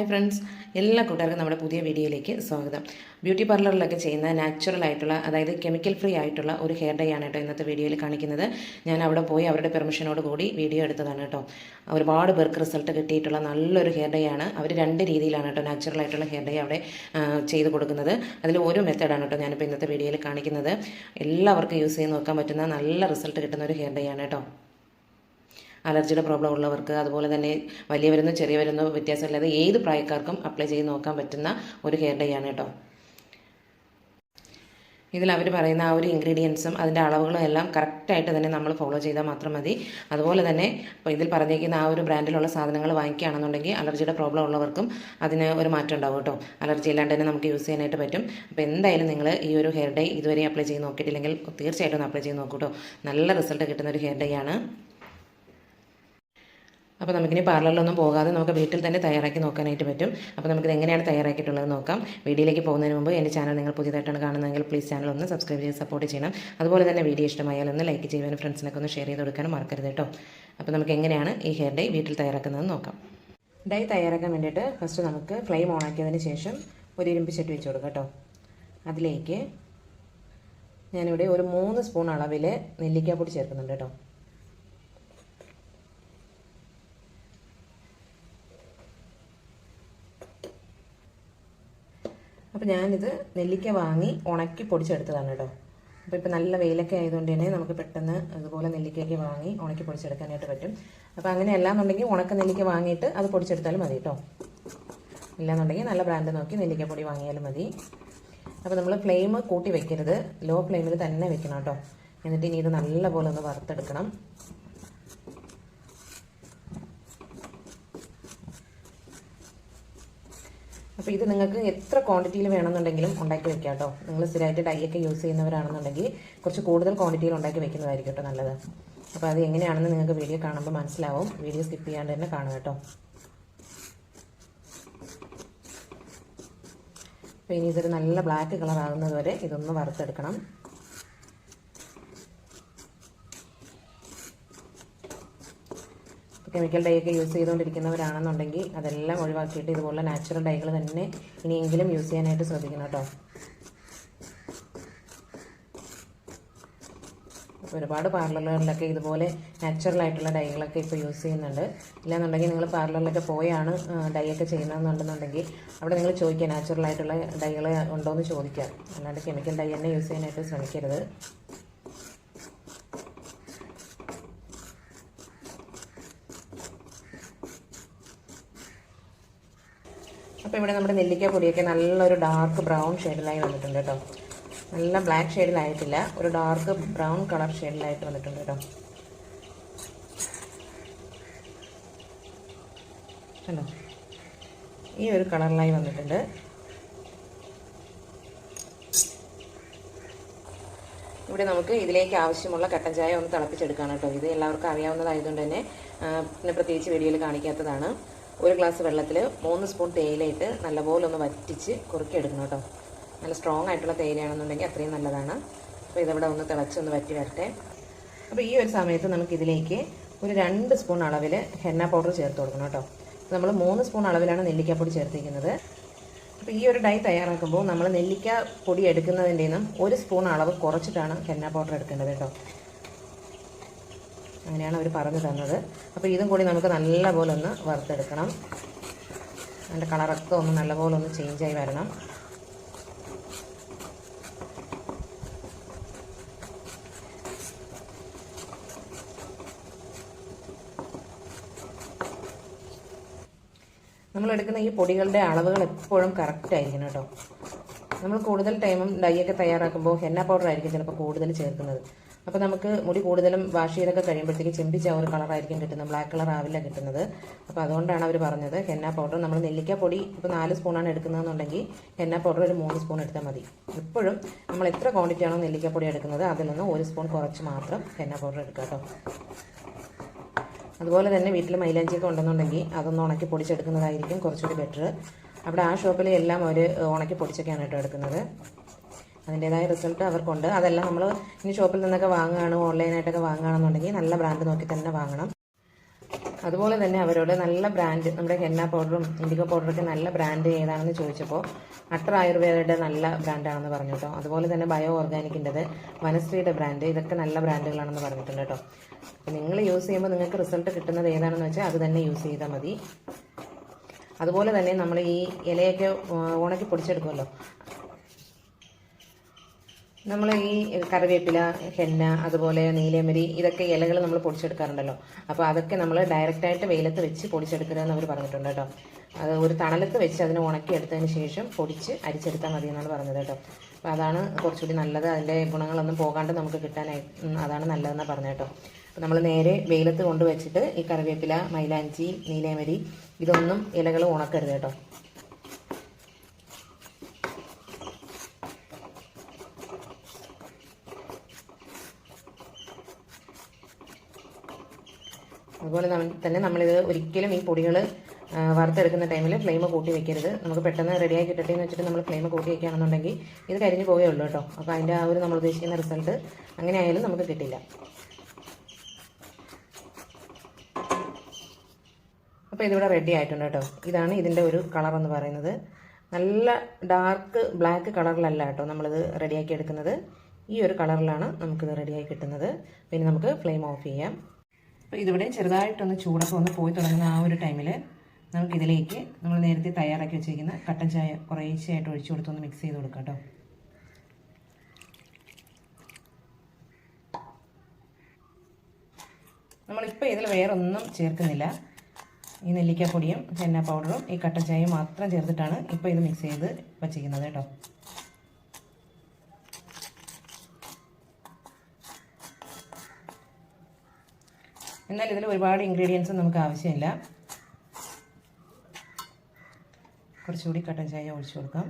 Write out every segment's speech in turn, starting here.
Hi friends എല്ലാ കൂട്ടുകാർക്കും നമ്മുടെ പുതിയ വീഡിയോയിലേക്ക് സ്വാഗതം. ബ്യൂട്ടി പാർലറിലൊക്കെ ചെയ്യുന്ന നാച്ചുറൽ ആയിട്ടുള്ള അതായത് കെമിക്കൽ ഫ്രീ ആയിട്ടുള്ള ഒരു ഹെയർ ഡേ ആണ് കേട്ടോ ഇന്നത്തെ വീഡിയോയിൽ കാണിക്കുന്നത്. ഞാൻ അവിടെ പോയി അവരുടെ പെർമിഷനോട് കൂടി വീഡിയോ എടുത്തതാണ് കേട്ടോ. ഒരുപാട് പേർക്ക് റിസൾട്ട് കിട്ടിയിട്ടുള്ള നല്ലൊരു ഹെയർ ഡേ ആണ്. അവർ രണ്ട് രീതിയിലാണ് കേട്ടോ നാച്ചുറൽ ആയിട്ടുള്ള ഹെയർ ഡേ അവിടെ ചെയ്ത് കൊടുക്കുന്നത്. അതിൽ ഒരു മെത്തേഡാണ് കേട്ടോ ഞാനിപ്പോൾ ഇന്നത്തെ വീഡിയോയിൽ കാണിക്കുന്നത്. എല്ലാവർക്കും യൂസ് ചെയ്ത് നോക്കാൻ പറ്റുന്ന നല്ല റിസൾട്ട് കിട്ടുന്ന ഒരു ഹെയർ ഡേ ആണ് കേട്ടോ. അലർജിയുടെ പ്രോബ്ലം ഉള്ളവർക്ക് അതുപോലെ തന്നെ വലിയവരെന്നോ ചെറിയവരെന്നോ വ്യത്യാസമില്ലാതെ ഏത് പ്രായക്കാർക്കും അപ്ലൈ ചെയ്ത് നോക്കാൻ പറ്റുന്ന ഒരു ഹെയർ ഡേ ആണ് കേട്ടോ. ഇതിൽ അവർ പറയുന്ന ആ ഒരു ഇൻഗ്രീഡിയൻസും അതിന്റെ അളവുകളും എല്ലാം കറക്റ്റായിട്ട് തന്നെ നമ്മൾ ഫോളോ ചെയ്താൽ മാത്രം മതി. അതുപോലെ തന്നെ ഇപ്പോൾ ഇതിൽ പറഞ്ഞിരിക്കുന്ന ആ ഒരു ബ്രാൻഡിലുള്ള സാധനങ്ങൾ വാങ്ങിക്കുകയാണെന്നുണ്ടെങ്കിൽ അലർജിയുടെ പ്രോബ്ലം ഉള്ളവർക്കും അതിന് ഒരു മാറ്റം ഉണ്ടാവും കേട്ടോ. അലർജി ഇല്ലാണ്ട് തന്നെ നമുക്ക് യൂസ് ചെയ്യാനായിട്ട് പറ്റും. അപ്പോൾ എന്തായാലും നിങ്ങൾ ഈ ഒരു ഹെയർ ഡേ ഇതുവരെ അപ്ലൈ ചെയ്ത് നോക്കിയിട്ടില്ലെങ്കിൽ തീർച്ചയായിട്ടും അപ്ലൈ ചെയ്ത് നോക്കൂ കേട്ടോ. നല്ല റിസൾട്ട് കിട്ടുന്ന ഒരു ഹെയർ ഡേ ആണ്. അപ്പോൾ നമുക്കിനി പാർലറിലൊന്നും പോകാതെ നമുക്ക് വീട്ടിൽ തന്നെ തയ്യാറാക്കി നോക്കാനായിട്ട് പറ്റും. അപ്പോൾ നമുക്കിത് എങ്ങനെയാണ് തയ്യാറാക്കിയിട്ടുള്ളത് നോക്കാം. വീഡിയോയിലേക്ക് പോകുന്നതിന് മുമ്പ് എന്റെ ചാനൽ നിങ്ങൾ പുതിയതായിട്ടാണ് കാണുന്നതെങ്കിൽ പ്ലീസ് ചാനൽ ഒന്ന് സബ്സ്ക്രൈബ് ചെയ്ത് സപ്പോർട്ട് ചെയ്യണം. അതുപോലെ തന്നെ വീഡിയോ ഇഷ്ടമായാൽ ഒന്ന് ലൈക്ക് ചെയ്യുവാനും ഫ്രണ്ട്സിനൊക്കെ ഒന്ന് ഷെയർ ചെയ്ത് കൊടുക്കാനും മറക്കരുത് കേട്ടോ. അപ്പോൾ നമുക്ക് എങ്ങനെയാണ് ഈ ഹെയർ ഡേ വീട്ടിൽ തയ്യാറാക്കുന്നത് നോക്കാം. ഡൈ തയ്യാറാക്കാൻ വേണ്ടിയിട്ട് ഫസ്റ്റ് നമുക്ക് ഫ്ലെയിം ഓൺ ആക്കിയതിന് ശേഷം ഒരു ഇരുമ്പ് ചട്ടി വെച്ച് കൊടുക്കാം കേട്ടോ. അതിലേക്ക് ഞാനിവിടെ ഒരു മൂന്ന് സ്പൂൺ അളവിൽ നെല്ലിക്കാപ്പൊടി ചേർക്കുന്നുണ്ട് കേട്ടോ. അപ്പോൾ ഞാനിത് നെല്ലിക്ക വാങ്ങി ഉണക്കി പൊടിച്ചെടുത്തതാണ് കേട്ടോ. അപ്പോൾ ഇപ്പോൾ നല്ല വെയിലൊക്കെ ആയതുകൊണ്ട് തന്നെ നമുക്ക് പെട്ടെന്ന് അതുപോലെ നെല്ലിക്കയൊക്കെ വാങ്ങി ഉണക്കി പൊടിച്ചെടുക്കാനായിട്ട് പറ്റും. അപ്പോൾ അങ്ങനെ എന്നുണ്ടെങ്കിൽ ഉണക്ക നെല്ലിക്ക വാങ്ങിയിട്ട് അത് പൊടിച്ചെടുത്താലും മതി കേട്ടോ. ഇല്ലാന്നുണ്ടെങ്കിൽ നല്ല ബ്രാൻഡ് നോക്കി നെല്ലിക്കപ്പൊടി വാങ്ങിയാലും മതി. അപ്പോൾ നമ്മൾ ഫ്ലെയിം കൂട്ടി വെക്കരുത്. ലോ ഫ്ലെയിമിൽ തന്നെ വെക്കണം കേട്ടോ. എന്നിട്ട് ഇനി ഇത് നല്ലപോലെ ഒന്ന് വറുത്തെടുക്കണം. അപ്പോൾ ഇത് നിങ്ങൾക്ക് എത്ര ക്വാണ്ടിറ്റിയിൽ വേണമെന്നുണ്ടെങ്കിലും ഉണ്ടാക്കി വെക്കാം കേട്ടോ നിങ്ങൾ സ്ഥിരമായിട്ട് ഡൈ ഒക്കെ യൂസ് ചെയ്യുന്നവരാണെന്നുണ്ടെങ്കിൽ കുറച്ച് കൂടുതൽ ക്വാണ്ടിറ്റിയിൽ ഉണ്ടാക്കി വെക്കുന്നതായിരിക്കും കേട്ടോ നല്ലത്. അപ്പോൾ അത് എങ്ങനെയാണെന്ന് നിങ്ങൾക്ക് വീഡിയോ കാണുമ്പോൾ മനസ്സിലാവും. വീഡിയോ സ്കിപ്പ് ചെയ്യാണ്ട് തന്നെ കാണുക കേട്ടോ അപ്പോൾ ഇനി ഇതൊരു നല്ല ബ്ലാക്ക് കളർ ആകുന്നത് വരെ ഇതൊന്ന് വറുത്തെടുക്കണം. കെമിക്കൽ ഡൈ ഒക്കെ യൂസ് ചെയ്തുകൊണ്ടിരിക്കുന്നവരാണെന്നുണ്ടെങ്കിൽ അതെല്ലാം ഒഴിവാക്കിയിട്ട് ഇതുപോലെ നാച്ചുറൽ ഡൈകൾ തന്നെ ഇനിയെങ്കിലും യൂസ് ചെയ്യാനായിട്ട് ശ്രദ്ധിക്കണം കേട്ടോ. ഒരുപാട് പാർലറുകളിലൊക്കെ ഇതുപോലെ നാച്ചുറൽ ആയിട്ടുള്ള ഡൈകളൊക്കെ ഇപ്പോൾ യൂസ് ചെയ്യുന്നുണ്ട്. ഇല്ലാന്നുണ്ടെങ്കിൽ നിങ്ങൾ പാർലറിലൊക്കെ പോയാണ് ഡൈ ഒക്കെ ചെയ്യുന്നതെന്നുണ്ടെന്നുണ്ടെങ്കിൽ അവിടെ നിങ്ങൾ ചോദിക്കുക നാച്ചുറൽ ആയിട്ടുള്ള ഡൈകൾ ഉണ്ടോ എന്ന് ചോദിക്കുക. അല്ലാണ്ട് കെമിക്കൽ ഡൈ തന്നെ യൂസ് ചെയ്യാനായിട്ട് ശ്രമിക്കരുത്. അപ്പോൾ ഇവിടെ നമ്മുടെ നെല്ലിക്ക പൊടിയൊക്കെ നല്ലൊരു ഡാർക്ക് ബ്രൗൺ ഷെയ്ഡിലായി വന്നിട്ടുണ്ട് കേട്ടോ. നല്ല ബ്ലാക്ക് ഷെയ്ഡിലായിട്ടില്ല ഒരു ഡാർക്ക് ബ്രൗൺ കളർ ഷെയ്ഡിലായിട്ട് വന്നിട്ടുണ്ട് കേട്ടോ. കണ്ടോ? ഈ ഒരു കളറിലായി വന്നിട്ടുണ്ട്. ഇവിടെ നമുക്ക് ഇതിലേക്ക് ആവശ്യമുള്ള കട്ടൻ ചായ ഒന്ന് തിളപ്പിച്ചെടുക്കണം കേട്ടോ. ഇത് എല്ലാവർക്കും അറിയാവുന്നതായതുകൊണ്ട് തന്നെ പിന്നെ പ്രത്യേകിച്ച് വീഡിയോയിൽ കാണിക്കാത്തതാണ്. ഒരു ഗ്ലാസ് വെള്ളത്തിൽ മൂന്ന് സ്പൂൺ തേയിലയിട്ട് നല്ലപോലെ ഒന്ന് വറ്റിച്ച് കുറുക്കിയെടുക്കണം കേട്ടോ. നല്ല സ്ട്രോങ് ആയിട്ടുള്ള തേയിലയാണെന്നുണ്ടെങ്കിൽ അത്രയും നല്ലതാണ്. അപ്പോൾ ഇതിവിടെ ഒന്ന് തിളച്ച് ഒന്ന് വറ്റി വരട്ടെ. അപ്പോൾ ഈ ഒരു സമയത്ത് നമുക്കിതിലേക്ക് ഒരു രണ്ട് സ്പൂൺ അളവിൽ ഹെന്ന പൗഡർ ചേർത്ത് കൊടുക്കണം കേട്ടോ. നമ്മൾ മൂന്ന് സ്പൂൺ അളവിലാണ് നെല്ലിക്കാപ്പൊടി ചേർത്തിരിക്കുന്നത്. അപ്പോൾ ഈ ഒരു ഡൈ തയ്യാറാക്കുമ്പോൾ നമ്മൾ നെല്ലിക്ക പൊടി എടുക്കുന്നതിന്റെ നിന്നും ഒരു സ്പൂൺ അളവ് കുറച്ചിട്ടാണ് ഹെന്ന പൗഡർ എടുക്കേണ്ടത് കേട്ടോ. അങ്ങനെയാണ് അവർ പറഞ്ഞു തന്നത്. അപ്പോൾ ഇതും കൂടി നമുക്ക് നല്ലപോലെ ഒന്ന് വറുത്തെടുക്കണം. അതിന്റെ കളറൊക്കെ ഒന്ന് നല്ലപോലെ ഒന്ന് ചേഞ്ചായി വരണം. നമ്മൾ എടുക്കുന്ന ഈ പൊടികളുടെ അളവുകൾ എപ്പോഴും കറക്റ്റ് ആയിരിക്കണം കേട്ടോ. നമ്മൾ കൂടുതൽ ടൈമും ഡൈ ഒക്കെ തയ്യാറാക്കുമ്പോൾ ഹെന്ന പൗഡർ ആയിരിക്കും ചിലപ്പോൾ കൂടുതൽ ചേർക്കുന്നത്. അപ്പോൾ നമുക്ക് മുടി കൂടുതലും വാഷ് ചെയ്തൊക്കെ കഴിയുമ്പോഴത്തേക്ക് ചെമ്പിച്ച ഒരു കളറായിരിക്കും കിട്ടുന്നത്. ബ്ലാക്ക് കളർ ആവില്ല കിട്ടുന്നത്. അപ്പോൾ അതുകൊണ്ടാണ് അവർ പറഞ്ഞത് ഹെന്ന പൗഡർ നമ്മൾ നെല്ലിക്ക പൊടി ഇപ്പോൾ നാല് സ്പൂണാണ് എടുക്കുന്നതെന്നുണ്ടെങ്കിൽ ഹെന്ന പൗഡർ ഒരു മൂന്ന് സ്പൂൺ എടുത്താൽ മതി. എപ്പോഴും നമ്മൾ എത്ര ക്വാണ്ടിറ്റി ആണോ നെല്ലിക്ക പൊടി എടുക്കുന്നത് അതിൽ നിന്ന് ഒരു സ്പൂൺ കുറച്ച് മാത്രം ഹെന്ന പൗഡർ എടുക്കുക കേട്ടോ അതുപോലെ തന്നെ വീട്ടിൽ മൈലാഞ്ചിയൊക്കെ ഉണ്ടെന്നുണ്ടെങ്കിൽ അതൊന്ന് ഉണക്കി പൊടിച്ചെടുക്കുന്നതായിരിക്കും കുറച്ചുകൂടി ബെറ്റർ അവിടെ ആ ഷോപ്പിൽ എല്ലാം അവർ ഉണക്കി പൊടിച്ചൊക്കെയാണ് കേട്ടോ എടുക്കുന്നത്. അതിന്റേതായ റിസൾട്ട് അവർക്കുണ്ട്. അതെല്ലാം നമ്മൾ ഇനി ഷോപ്പിൽ നിന്നൊക്കെ വാങ്ങുകയാണ് ഓൺലൈനായിട്ടൊക്കെ വാങ്ങുകയാണെന്നുണ്ടെങ്കിൽ നല്ല ബ്രാൻഡ് നോക്കി തന്നെ വാങ്ങണം. അതുപോലെ തന്നെ അവരോട് നല്ല ബ്രാൻഡ് നമ്മുടെ ഹെന്ന പൗഡറും ഇൻഡിഗോ പൗഡറൊക്കെ നല്ല ബ്രാൻഡ് ഏതാണെന്ന് ചോദിച്ചപ്പോൾ അട്ടർ ആയുർവേദയുടെ നല്ല ബ്രാൻഡാണെന്ന് പറഞ്ഞു കേട്ടോ. അതുപോലെ തന്നെ ബയോ ഓർഗാനിക്കിന്റെത് വനശ്രീയുടെ ബ്രാൻഡ് ഇതൊക്കെ നല്ല ബ്രാൻഡുകളാണെന്ന് പറഞ്ഞിട്ടുണ്ട് കേട്ടോ. നിങ്ങൾ യൂസ് ചെയ്യുമ്പോൾ നിങ്ങൾക്ക് റിസൾട്ട് കിട്ടുന്നത് ഏതാണെന്ന് വെച്ചാൽ അത് തന്നെ യൂസ് ചെയ്താൽ മതി. അതുപോലെ തന്നെ നമ്മൾ ഈ ഇലയൊക്കെ ഉണക്കി പൊടിച്ചെടുക്കുമല്ലോ. നമ്മൾ ഈ കറിവേപ്പില ഹെന്ന അതുപോലെ നീലമരി ഇതൊക്കെ ഇലകൾ നമ്മൾ പൊടിച്ചെടുക്കാറുണ്ടല്ലോ. അപ്പോൾ അതൊക്കെ നമ്മൾ ഡയറക്റ്റ് ആയിട്ട് വെയിലത്ത് വെച്ച് പൊടിച്ചെടുക്കരുതെന്ന് അവർ പറഞ്ഞിട്ടുണ്ട് കേട്ടോ. അത് ഒരു തണലത്ത് വെച്ച് അതിനെ ഉണക്കിയെടുത്തതിന് ശേഷം പൊടിച്ച് അരിച്ചെടുത്താൽ മതി എന്നാണ് പറഞ്ഞത് കേട്ടോ. അപ്പോൾ അതാണ് കുറച്ചുകൂടി നല്ലത്. അതിന്റെ ഗുണങ്ങളൊന്നും പോകാണ്ട് നമുക്ക് കിട്ടാനായി അതാണ് നല്ലതെന്നാണ് പറഞ്ഞത് കേട്ടോ. അപ്പോൾ നമ്മൾ നേരെ വെയിലത്ത് കൊണ്ടുവച്ചിട്ട് ഈ കറിവേപ്പില മൈലാഞ്ചി നീലമരി ഇതൊന്നും ഇലകൾ ഉണക്കരുത് കേട്ടോ. അതുപോലെ തന്നെ നമ്മളിത് ഒരിക്കലും ഈ പൊടികൾ വറുത്തെടുക്കുന്ന ടൈമിൽ ഫ്ലെയിം കൂട്ടി വെക്കരുത്. നമുക്ക് പെട്ടെന്ന് റെഡിയായി കിട്ടട്ടെ എന്ന് വെച്ചിട്ട് നമ്മൾ ഫ്ലെയിം കൂട്ടി വെക്കുകയാണെന്നുണ്ടെങ്കിൽ ഇത് കരിഞ്ഞു പോയേ ഉള്ളൂ കേട്ടോ. അപ്പോൾ അതിന്റെ ആ ഒരു നമ്മൾ ഉദ്ദേശിക്കുന്ന റിസൾട്ട് അങ്ങനെ ആയാലും നമുക്ക് കിട്ടില്ല. അപ്പോൾ ഇതിവിടെ റെഡി ആയിട്ടുണ്ട് കേട്ടോ. ഇതാണ് ഇതിന്റെ ഒരു കളർ എന്ന് പറയുന്നത്. നല്ല ഡാർക്ക് ബ്ലാക്ക് കളറിലല്ല കേട്ടോ നമ്മളിത് റെഡിയാക്കി എടുക്കുന്നത്. ഈ ഒരു കളറിലാണ് നമുക്കിത് റെഡിയായി കിട്ടുന്നത്. പിന്നെ നമുക്ക് ഫ്ലെയിം ഓഫ് ചെയ്യാം. അപ്പോൾ ഇതിവിടെ ചെറുതായിട്ടൊന്ന് ചൂടൊക്കെ ഒന്ന് പോയി തുടങ്ങുന്ന ആ ഒരു ടൈമിൽ നമുക്കിതിലേക്ക് നമ്മൾ നേരത്തെ തയ്യാറാക്കി വെച്ചിരിക്കുന്ന കട്ടൻ ചായ കുറേശ്ശെയായിട്ട് ഒഴിച്ചു കൊടുത്തൊന്ന് മിക്സ് ചെയ്ത് കൊടുക്കാം കേട്ടോ നമ്മളിപ്പോൾ ഇതിൽ വേറെ ഒന്നും ചേർക്കുന്നില്ല. ഈ നെല്ലിക്കാപ്പൊടിയും ചെന്ന പൗഡറും ഈ കട്ടൻ ചായയും മാത്രം ചേർത്തിട്ടാണ് ഇപ്പോൾ ഇത് മിക്സ് ചെയ്ത് വച്ചിരിക്കുന്നത് കേട്ടോ എന്നാൽ ഇതിൽ ഒരുപാട് ഇൻഗ്രീഡിയൻസ് നമുക്ക് ആവശ്യമില്ല. കുറച്ചുകൂടി കട്ടൻ ചായ ഒഴിച്ചു കൊടുക്കാം.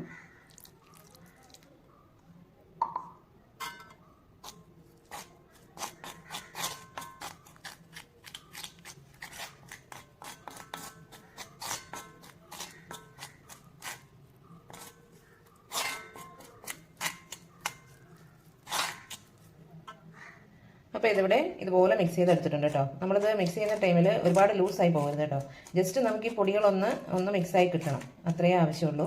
അപ്പോൾ ഇതിവിടെ ഇതുപോലെ മിക്സ് ചെയ്തെടുത്തിട്ടുണ്ട് കേട്ടോ. നമ്മളിത് മിക്സ് ചെയ്യുന്ന ടൈമിൽ ഒരുപാട് ലൂസായി പോകരുത് കേട്ടോ. ജസ്റ്റ് നമുക്ക് ഈ പൊടികളൊന്ന് ഒന്ന് മിക്സായി കിട്ടണം. അത്രയേ ആവശ്യമുള്ളൂ.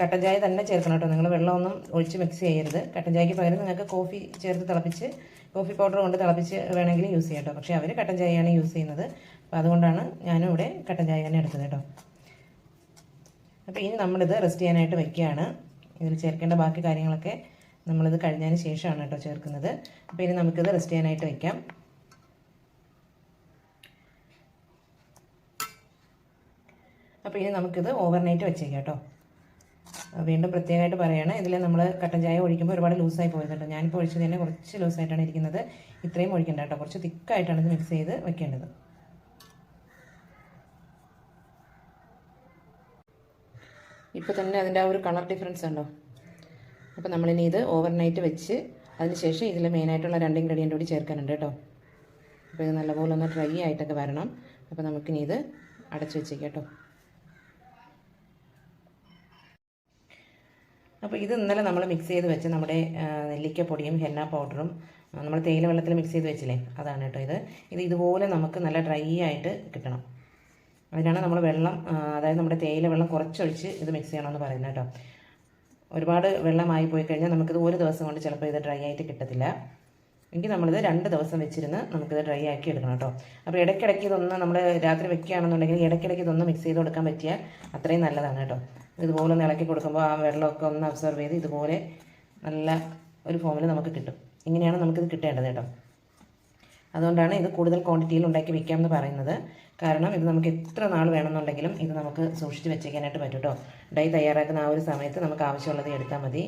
കട്ടഞ്ചായ തന്നെ ചേർക്കണം കേട്ടോ. നിങ്ങൾ വെള്ളമൊന്നും ഒഴിച്ച് മിക്സ് ചെയ്യരുത്. കട്ടൻ ചായക്ക് പകരം നിങ്ങൾക്ക് കോഫി ചേർത്ത് തിളപ്പിച്ച് കോഫി പൗഡർ കൊണ്ട് തിളപ്പിച്ച് വേണമെങ്കിൽ യൂസ് ചെയ്യാം കേട്ടോ. പക്ഷേ അവർ കട്ടൻ ചായയാണ് യൂസ് ചെയ്യുന്നത്. അപ്പോൾ അതുകൊണ്ടാണ് ഞാനും ഇവിടെ കട്ടൻ ചായ തന്നെ എടുത്തത് കേട്ടോ. അപ്പോൾ ഇനി നമ്മളിത് റെസ്റ്റ് ചെയ്യാനായിട്ട് വെക്കുകയാണ്. ഇതിൽ ചേർക്കേണ്ട ബാക്കി കാര്യങ്ങളൊക്കെ നമ്മളിത് കഴിഞ്ഞതിന് ശേഷമാണ് കേട്ടോ ചേർക്കുന്നത്. അപ്പോൾ ഇനി നമുക്കിത് റെസ്റ്റ് ചെയ്യാനായിട്ട് വയ്ക്കാം അപ്പോൾ ഇനി നമുക്കിത് ഓവർനൈറ്റ് വെച്ചേക്കാം കേട്ടോ. വീണ്ടും പ്രത്യേകമായിട്ട് പറയുകയാണ് ഇതിൽ നമ്മൾ കട്ടൻ ചായ ഒഴിക്കുമ്പോൾ ഒരുപാട് ലൂസായി പോയത് കേട്ടോ ഞാനിപ്പോൾ ഒഴിച്ചത് തന്നെ കുറച്ച് ലൂസായിട്ടാണ് ഇരിക്കുന്നത്. ഇത്രയും ഒഴിക്കേണ്ട കേട്ടോ. കുറച്ച് തിക്കായിട്ടാണ് ഇത് മിക്സ് ചെയ്ത് വെക്കേണ്ടത്. ഇപ്പോൾ തന്നെ അതിന്റെ ആ ഒരു കളർ ഡിഫറൻസ് ഉണ്ടോ? അപ്പോൾ നമ്മളിനി ഇത് ഓവർനൈറ്റ് വെച്ച് അതിനുശേഷം ഇതിൽ മെയിനായിട്ടുള്ള രണ്ട് ഇൻഗ്രീഡിയന്റ് കൂടി ചേർക്കാനുണ്ട് കേട്ടോ. അപ്പോൾ ഇത് നല്ലപോലെ ഒന്ന് ഡ്രൈ ആയിട്ടൊക്കെ വരണം. അപ്പോൾ നമുക്കിനി ഇത് അടച്ചു വെച്ചേക്കാം കേട്ടോ. അപ്പോൾ ഇത് ഇന്നലെ നമ്മൾ മിക്സ് ചെയ്ത് വെച്ച് നമ്മുടെ നെല്ലിക്ക പൊടിയും ഹെന്ന പൗഡറും നമ്മൾ തേയില വെള്ളത്തിൽ മിക്സ് ചെയ്ത് വെച്ചില്ലേ? അതാണ് കേട്ടോ ഇത്. ഇത് ഇതുപോലെ നമുക്ക് നല്ല ഡ്രൈ ആയിട്ട് കിട്ടണം. അതിനാണ് നമ്മൾ വെള്ളം അതായത് നമ്മുടെ തേയില വെള്ളം കുറച്ചൊഴിച്ച് ഇത് മിക്സ് ചെയ്യണമെന്ന് പറയുന്നത് കേട്ടോ. ഒരുപാട് വെള്ളമായി പോയി കഴിഞ്ഞാൽ നമുക്കിത് ഒരു ദിവസം കൊണ്ട് ചിലപ്പോൾ ഇത് ഡ്രൈ ആയിട്ട് കിട്ടത്തില്ല. എങ്കിൽ നമ്മളിത് രണ്ട് ദിവസം വെച്ചിരുന്ന് നമുക്കിത് ഡ്രൈ ആക്കി എടുക്കണം കേട്ടോ അപ്പോൾ ഇടയ്ക്കിടയ്ക്ക് ഇതൊന്ന് നമ്മൾ രാത്രി വെക്കുകയാണെന്നുണ്ടെങ്കിൽ ഇടയ്ക്കിടയ്ക്ക് ഇതൊന്ന് മിക്സ് ചെയ്ത് കൊടുക്കാൻ പറ്റിയാൽ അത്രയും നല്ലതാണ് കേട്ടോ ഇതുപോലെ ഒന്ന് ഇളക്കി കൊടുക്കുമ്പോൾ ആ വെള്ളമൊക്കെ ഒന്ന് അബ്സർവ് ചെയ്ത് ഇതുപോലെ നല്ല ഒരു ഫോമിൽ നമുക്ക് കിട്ടും. ഇങ്ങനെയാണ് നമുക്കിത് കിട്ടേണ്ടത് കേട്ടോ അതുകൊണ്ടാണ് ഇത് കൂടുതൽ ക്വാണ്ടിറ്റിയിൽ ഉണ്ടാക്കി എന്ന് പറയുന്നത്. കാരണം ഇത് നമുക്ക് എത്ര നാൾ വേണമെന്നുണ്ടെങ്കിലും ഇത് നമുക്ക് സൂക്ഷിച്ച് വെച്ചേക്കാനായിട്ട് പറ്റും കേട്ടോ ഡൈ തയ്യാറാക്കുന്ന ആ ഒരു സമയത്ത് നമുക്ക് ആവശ്യമുള്ളത് എടുത്താൽ മതി.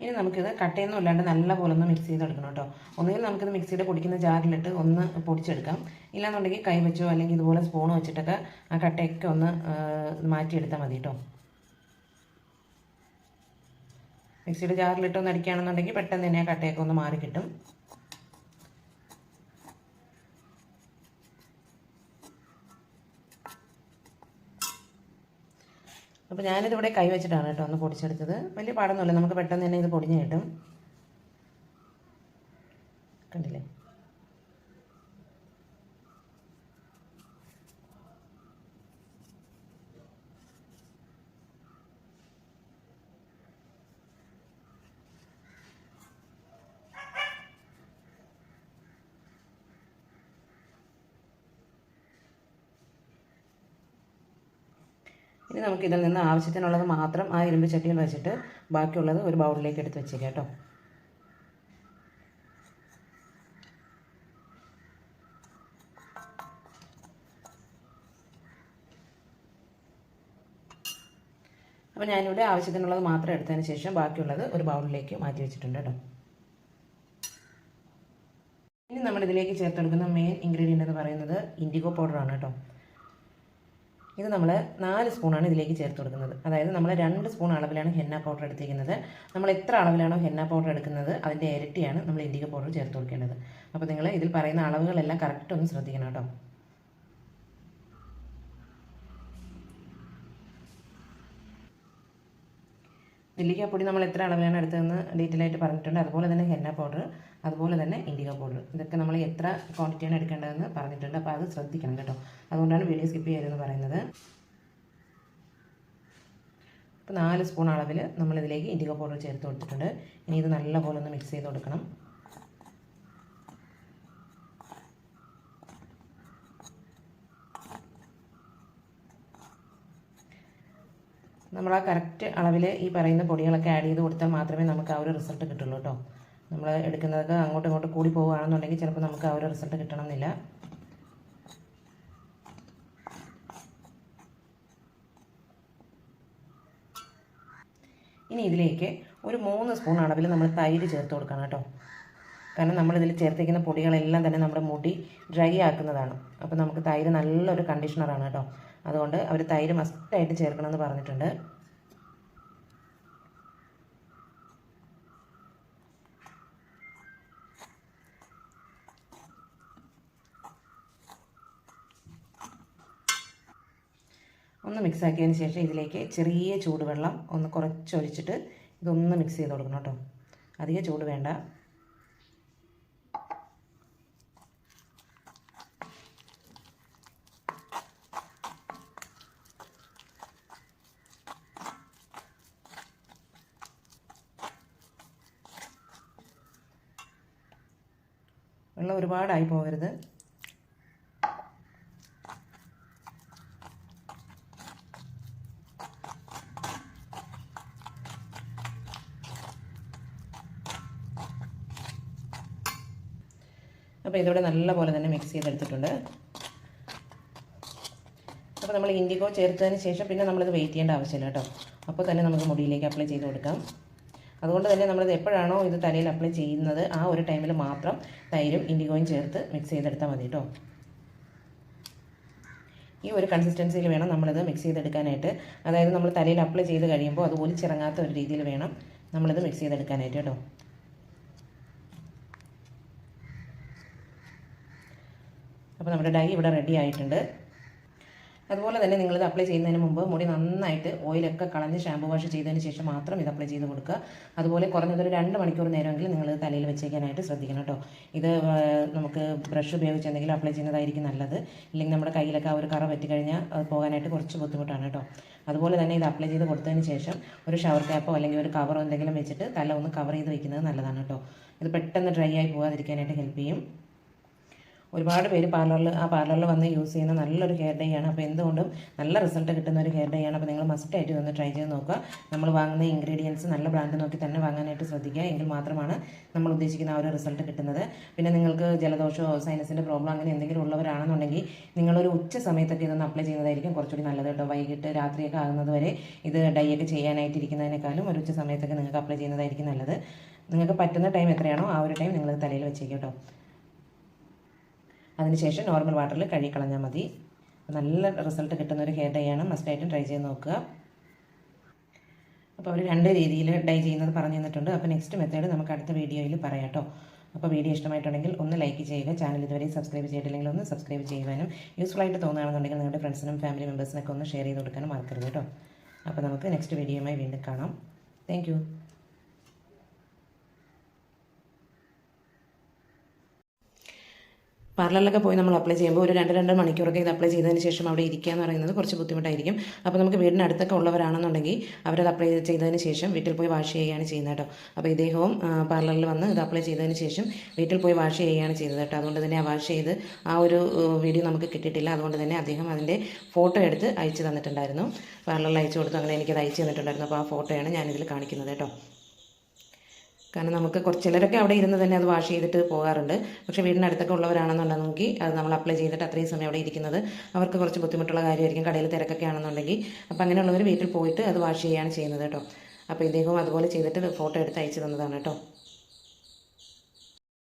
ഇനി നമുക്കിത് കട്ടയൊന്നും ഇല്ലാണ്ട് നല്ല പോലെ ഒന്ന് മിക്സ് ചെയ്ത് ചെയ്തെടുക്കണം കേട്ടോ ഒന്നുകിൽ നമുക്കിത് മിക്സിയുടെ പൊടിക്കുന്ന ജാറിലിട്ട് ഒന്ന് പൊടിച്ചെടുക്കാം. ഇല്ലാന്നുണ്ടെങ്കിൽ കൈ വെച്ചോ അല്ലെങ്കിൽ ഇതുപോലെ സ്പൂൺ വെച്ചിട്ടൊക്കെ ആ കട്ടയൊക്കെ ഒന്ന് മാറ്റിയെടുത്താൽ മതി കേട്ടോ മിക്സിയുടെ ജാറിലിട്ട് ഒന്ന് അടിക്കുകയാണെന്നുണ്ടെങ്കിൽ പെട്ടെന്ന് തന്നെ ആ കട്ടയൊക്കെ ഒന്ന് മാറി കിട്ടും. അപ്പോൾ ഞാനിതിവിടെ കൈ വെച്ചിട്ടാണ് കേട്ടോ ഒന്ന് പൊടിച്ചെടുത്തത്. വലിയ പാടൊന്നുമില്ല നമുക്ക് പെട്ടെന്ന് തന്നെ ഇത് പൊടിഞ്ഞ് കിട്ടും. ഇനി നമുക്ക് ഇതിൽ നിന്ന് ആവശ്യത്തിനുള്ളത് മാത്രം ആ ഇരുമ്പ് ചട്ടിയിൽ വെച്ചിട്ട് ബാക്കിയുള്ളത് ഒരു ബൗളിലേക്ക് എടുത്ത് വെച്ചേക്കാം കേട്ടോ. അപ്പോൾ ഞാനിവിടെ ആവശ്യത്തിനുള്ളത് മാത്രം എടുത്തതിന് ശേഷം ബാക്കിയുള്ളത് ഒരു ബൗളിലേക്ക് മാറ്റി വെച്ചിട്ടുണ്ട് കേട്ടോ. ഇനി നമ്മൾ ഇതിലേക്ക് ചേർത്തെടുക്കുന്ന മെയിൻ ഇൻഗ്രീഡിയന്റ് എന്ന് പറയുന്നത് ഇൻഡിഗോ പൗഡറാണ് കേട്ടോ. ഇത് നമ്മൾ നാല് സ്പൂണാണ് ഇതിലേക്ക് ചേർത്ത് കൊടുക്കുന്നത്. അതായത് നമ്മൾ രണ്ട് സ്പൂൺ അളവിലാണ് ഹെന്ന പൗഡർ എടുത്തിരിക്കുന്നത്. നമ്മൾ എത്ര അളവിലാണോ ഹെന്ന പൗഡർ എടുക്കുന്നത് അതിന്റെ ഇരട്ടിയാണ് നമ്മൾ ഇൻഡിക പൗഡർ ചേർത്ത് കൊടുക്കേണ്ടത്. അപ്പോൾ നിങ്ങൾ ഇതിൽ പറയുന്ന അളവുകളെല്ലാം കറക്റ്റ് ഒന്ന് ശ്രദ്ധിക്കണം കേട്ടോ. നെല്ലിക്കാപ്പൊടി നമ്മൾ എത്ര അളവിലാണ് എടുത്തതെന്ന് ഡീറ്റെയിൽ ആയിട്ട് പറഞ്ഞിട്ടുണ്ട്. അതുപോലെ തന്നെ ഹെന്ന പൗഡർ അതുപോലെ തന്നെ ഇൻഡിഗോ പൗഡർ ഇതൊക്കെ നമ്മൾ എത്ര ക്വാണ്ടിറ്റിയാണ് എടുക്കേണ്ടതെന്ന് പറഞ്ഞിട്ടുണ്ട്. അപ്പോൾ അത് ശ്രദ്ധിക്കണം കേട്ടോ. അതുകൊണ്ടാണ് വീഡിയോ സ്കിപ്പ് ചെയ്യരുതെന്ന് പറയുന്നത്. അപ്പോൾ നാല് സ്പൂൺ അളവിൽ നമ്മളിതിലേക്ക് ഇൻഡിഗോ പൗഡർ ചേർത്ത് കൊടുത്തിട്ടുണ്ട്. ഇനി ഇത് നല്ലപോലെ ഒന്ന് മിക്സ് ചെയ്ത് കൊടുക്കണം. നമ്മൾ ആ കറക്റ്റ് അളവിൽ ഈ പറയുന്ന പൊടികളൊക്കെ ആഡ് ചെയ്ത് കൊടുത്താൽ മാത്രമേ നമുക്ക് ആ ഒരു റിസൾട്ട് കിട്ടുള്ളൂ കേട്ടോ നമ്മൾ എടുക്കുന്നതൊക്കെ അങ്ങോട്ടും ഇങ്ങോട്ടും കൂടി പോവുകയാണെന്നുണ്ടെങ്കിൽ ചിലപ്പോൾ നമുക്ക് ആ ഒരു റിസൾട്ട് കിട്ടണമെന്നില്ല. ഇനി ഇതിലേക്ക് ഒരു മൂന്ന് സ്പൂൺ അളവിൽ നമ്മൾ തൈര് ചേർത്ത് കൊടുക്കണം കേട്ടോ കാരണം നമ്മളിതിൽ ചേർത്തിരിക്കുന്ന പൊടികളെല്ലാം തന്നെ നമ്മുടെ മുടി ഡ്രൈ ആക്കുന്നതാണ്. അപ്പോൾ നമുക്ക് തൈര് നല്ലൊരു കണ്ടീഷണറാണ് കേട്ടോ അതുകൊണ്ട് അവർ തൈര് മസ്റ്റായിട്ട് ചേർക്കണമെന്ന് പറഞ്ഞിട്ടുണ്ട്. ഒന്ന് മിക്സ് ആക്കിയതിന് ശേഷം ഇതിലേക്ക് ചെറിയ ചൂടുവെള്ളം ഒന്ന് കുറച്ചൊഴിച്ചിട്ട് ഇതൊന്ന് മിക്സ് ചെയ്ത് കൊടുക്കണം കേട്ടോ. അധികം ചൂട് വേണ്ട വെള്ളം ഒരുപാടായി പോകരുത്. അപ്പോൾ ഇതിവിടെ നല്ലപോലെ തന്നെ മിക്സ് ചെയ്തെടുത്തിട്ടുണ്ട്. അപ്പോൾ നമ്മൾ ഇൻഡിഗോ ചേർത്തതിന് ശേഷം പിന്നെ നമ്മളിത് വെയിറ്റ് ചെയ്യേണ്ട ആവശ്യമില്ല കേട്ടോ. അപ്പോൾ തന്നെ നമുക്ക് മുടിയിലേക്ക് അപ്ലൈ ചെയ്ത് കൊടുക്കാം. അതുകൊണ്ട് തന്നെ നമ്മളിത് എപ്പോഴാണോ ഇത് തലയിൽ അപ്ലൈ ചെയ്യുന്നത് ആ ഒരു ടൈമിൽ മാത്രം തൈരും ഇൻഡിഗോയും ചേർത്ത് മിക്സ് ചെയ്തെടുത്താൽ മതി കേട്ടോ ഈ ഒരു കൺസിസ്റ്റൻസിയിൽ വേണം നമ്മളിത് മിക്സ് ചെയ്തെടുക്കാനായിട്ട്. അതായത് നമ്മൾ തലയിൽ അപ്ലൈ ചെയ്ത് കഴിയുമ്പോൾ അത് ഒലിച്ചിറങ്ങാത്ത ഒരു രീതിയിൽ വേണം നമ്മളിത് മിക്സ് ചെയ്തെടുക്കാനായിട്ട് കേട്ടോ അപ്പോൾ നമ്മുടെ ഡൈ ഇവിടെ റെഡി ആയിട്ടുണ്ട്. അതുപോലെ തന്നെ നിങ്ങളിത് അപ്ലൈ ചെയ്യുന്നതിന് മുമ്പ് മുടി നന്നായിട്ട് ഓയിലൊക്കെ കളഞ്ഞ് ഷാമ്പു വാഷ് ചെയ്തതിന് ശേഷം മാത്രം ഇത് അപ്ലൈ ചെയ്ത് കൊടുക്കുക. അതുപോലെ കുറഞ്ഞതൊരു രണ്ട് മണിക്കൂർ നേരമെങ്കിലും നിങ്ങൾ തലയിൽ വെച്ചേക്കാനായിട്ട് ശ്രദ്ധിക്കണം കേട്ടോ. ഇത് നമുക്ക് ബ്രഷ് ഉപയോഗിച്ച് എന്തെങ്കിലും അപ്ലൈ ചെയ്യുന്നതായിരിക്കും നല്ലത്. ഇല്ലെങ്കിൽ നമ്മുടെ കയ്യിലൊക്കെ ആ ഒരു കറ പറ്റിക്കഴിഞ്ഞാൽ അത് പോകാനായിട്ട് കുറച്ച് ബുദ്ധിമുട്ടാണ് കേട്ടോ. അതുപോലെ തന്നെ ഇത് അപ്ലൈ ചെയ്ത് കൊടുത്തതിന് ശേഷം ഒരു ഷവർ ക്യാപ്പോ അല്ലെങ്കിൽ ഒരു കവറോ എന്തെങ്കിലും വെച്ചിട്ട് തല ഒന്ന് കവർ ചെയ്ത് വെക്കുന്നത് നല്ലതാണ് കേട്ടോ. ഇത് പെട്ടെന്ന് ഡ്രൈ ആയി പോകാതിരിക്കാനായിട്ട് ഹെൽപ്പ് ചെയ്യും. ഒരുപാട് പേര് പാർലറിൽ ആ പാർലറിൽ വന്ന് യൂസ് ചെയ്യുന്ന നല്ലൊരു ഹെയർ ഡേ ആണ്. അപ്പോൾ എന്തുകൊണ്ടും നല്ല റിസൾട്ട് കിട്ടുന്ന ഒരു ഹെയർ ഡേ ആണ്. അപ്പോൾ നിങ്ങൾ മസ്റ്റ് ആയിട്ട് ഒന്ന് ട്രൈ ചെയ്ത് നോക്കുക. നമ്മൾ വാങ്ങുന്ന ഇൻഗ്രീഡിയൻസ് നല്ല ബ്രാൻഡ് നോക്കി തന്നെ വാങ്ങാനായിട്ട് ശ്രദ്ധിക്കുക. എങ്കിൽ മാത്രമാണ് നമ്മൾ ഉദ്ദേശിക്കുന്ന ആ ഒരു റിസൾട്ട് കിട്ടുന്നത്. പിന്നെ നിങ്ങൾക്ക് ജലദോഷമോ സൈനസിന്റെ പ്രോബ്ലം അങ്ങനെ എന്തെങ്കിലും ഉള്ളവരാണെന്നുണ്ടെങ്കിൽ നിങ്ങളൊരു ഉച്ച സമയത്തൊക്കെ ഇതൊന്ന് അപ്ലൈ ചെയ്യുന്നതായിരിക്കും കുറച്ചുകൂടി നല്ലത് കേട്ടോ. വൈകിട്ട് രാത്രിയൊക്കെ ആകുന്നത് വരെ ഇത് ഡൈ ഒക്കെ ചെയ്യാനായിട്ടിരിക്കുന്നതിനേക്കാളും ഒരു ഉച്ച സമയത്തൊക്കെ നിങ്ങൾക്ക് അപ്ലൈ ചെയ്യുന്നതായിരിക്കും നല്ലത്. നിങ്ങൾക്ക് പറ്റുന്ന ടൈം എത്രയാണോ ആ ഒരു ടൈം നിങ്ങൾ തലയിൽ വെച്ചേക്കും കേട്ടോ. അതിനുശേഷം നോർമൽ വാട്ടറിൽ കഴുകിക്കളഞ്ഞാൽ മതി. നല്ല റിസൾട്ട് കിട്ടുന്ന ഒരു ഹെയർ ഡൈ ആണ് മസ്റ്റായിട്ടും ട്രൈ ചെയ്ത് നോക്കുക. അപ്പോൾ അവർ രണ്ട് രീതിയിൽ ഡൈ ചെയ്യുന്നത് പറഞ്ഞു തന്നിട്ടുണ്ട്. അപ്പോൾ നെക്സ്റ്റ് മെത്തേഡ് നമുക്ക് അടുത്ത വീഡിയോയിൽ പറയാം കേട്ടോ. അപ്പോൾ വീഡിയോ ഇഷ്ടമായിട്ടുണ്ടെങ്കിൽ ഒന്ന് ലൈക്ക് ചെയ്യുക. ചാനൽ ഇതുവരെ സബ്സ്ക്രൈബ് ചെയ്തിട്ടില്ലെങ്കിൽ ഒന്ന് സബ്സ്ക്രൈബ് ചെയ്യുവാനും യൂസ്ഫുൾ ആയിട്ട് തോന്നുകയാണെന്നുണ്ടെങ്കിൽ നിങ്ങളുടെ ഫ്രണ്ട്സിനും ഫാമിലി മെമ്പേഴ്സിനൊക്കെ ഒന്ന് ഷെയർ ചെയ്ത് കൊടുക്കാനും മറക്കരുത് കേട്ടോ. അപ്പോൾ നമുക്ക് നെക്സ്റ്റ് വീഡിയോയുമായി വീണ്ടും കാണാം. താങ്ക് പാർലറിലൊക്കെ പോയി നമ്മൾ അപ്ലൈ ചെയ്യുമ്പോൾ ഒരു രണ്ട് രണ്ട് മണിക്കൂറൊക്കെ ഇത് അപ്ലൈ ചെയ്തതിന് ശേഷം അവിടെ ഇരിക്കുക എന്ന് പറയുന്നത് കുറച്ച് ബുദ്ധിമുട്ടായിരിക്കും. അപ്പോൾ നമുക്ക് വീടിന് അടുത്തൊക്കെ ഉള്ളവരാണെന്നുണ്ടെങ്കിൽ അവരത് അപ്ലൈ ചെയ്തതിന് ശേഷം വീട്ടിൽ പോയി വാഷ് ചെയ്യുകയാണ് ചെയ്യുന്നത് കേട്ടോ. അപ്പോൾ ഇദ്ദേഹവും പാർലറിൽ വന്ന് ഇത് അപ്ലൈ ചെയ്തതിന് ശേഷം വീട്ടിൽ പോയി വാഷ് ചെയ്യുകയാണ് ചെയ്തത് കേട്ടോ. അതുകൊണ്ട് തന്നെ ആ വാഷ് ചെയ്ത് ആ ഒരു വീഡിയോ നമുക്ക് കിട്ടിയിട്ടില്ല. അതുകൊണ്ട് തന്നെ അദ്ദേഹം അതിന്റെ ഫോട്ടോ എടുത്ത് അയച്ചു തന്നിട്ടുണ്ടായിരുന്നു. പാർലറിൽ അയച്ചു കൊടുത്തു. അങ്ങനെ എനിക്കത് അയച്ചു തന്നിട്ടുണ്ടായിരുന്നു. അപ്പോൾ ആ ഫോട്ടോയാണ് ഞാനിതിൽ കാണിക്കുന്നത് കേട്ടോ. കാരണം നമുക്ക് കുറച്ച് ചിലരൊക്കെ അവിടെ ഇരുന്ന് തന്നെ അത് വാഷ് ചെയ്തിട്ട് പോകാറുണ്ട്. പക്ഷേ അടുത്തൊക്കെ ഉള്ളവരാണെന്നുണ്ടെങ്കിൽ അത് നമ്മൾ അപ്ലൈ ചെയ്തിട്ട് അത്രയും സമയം അവിടെ ഇരിക്കുന്നത് അവർക്ക് കുറച്ച് ബുദ്ധിമുട്ടുള്ള കാര്യമായിരിക്കും. കടയിൽ തിരക്കൊക്കെ ആണെന്നുണ്ടെങ്കിൽ അപ്പോൾ അങ്ങനെയുള്ളവർ വീട്ടിൽ പോയിട്ട് അത് വാഷ് ചെയ്യുകയാണ് ചെയ്യുന്നത് കേട്ടോ. അപ്പോൾ ഇദ്ദേഹവും അതുപോലെ ചെയ്തിട്ട് ഫോട്ടോ എടുത്ത് അയച്ചു തന്നതാണ് കേട്ടോ.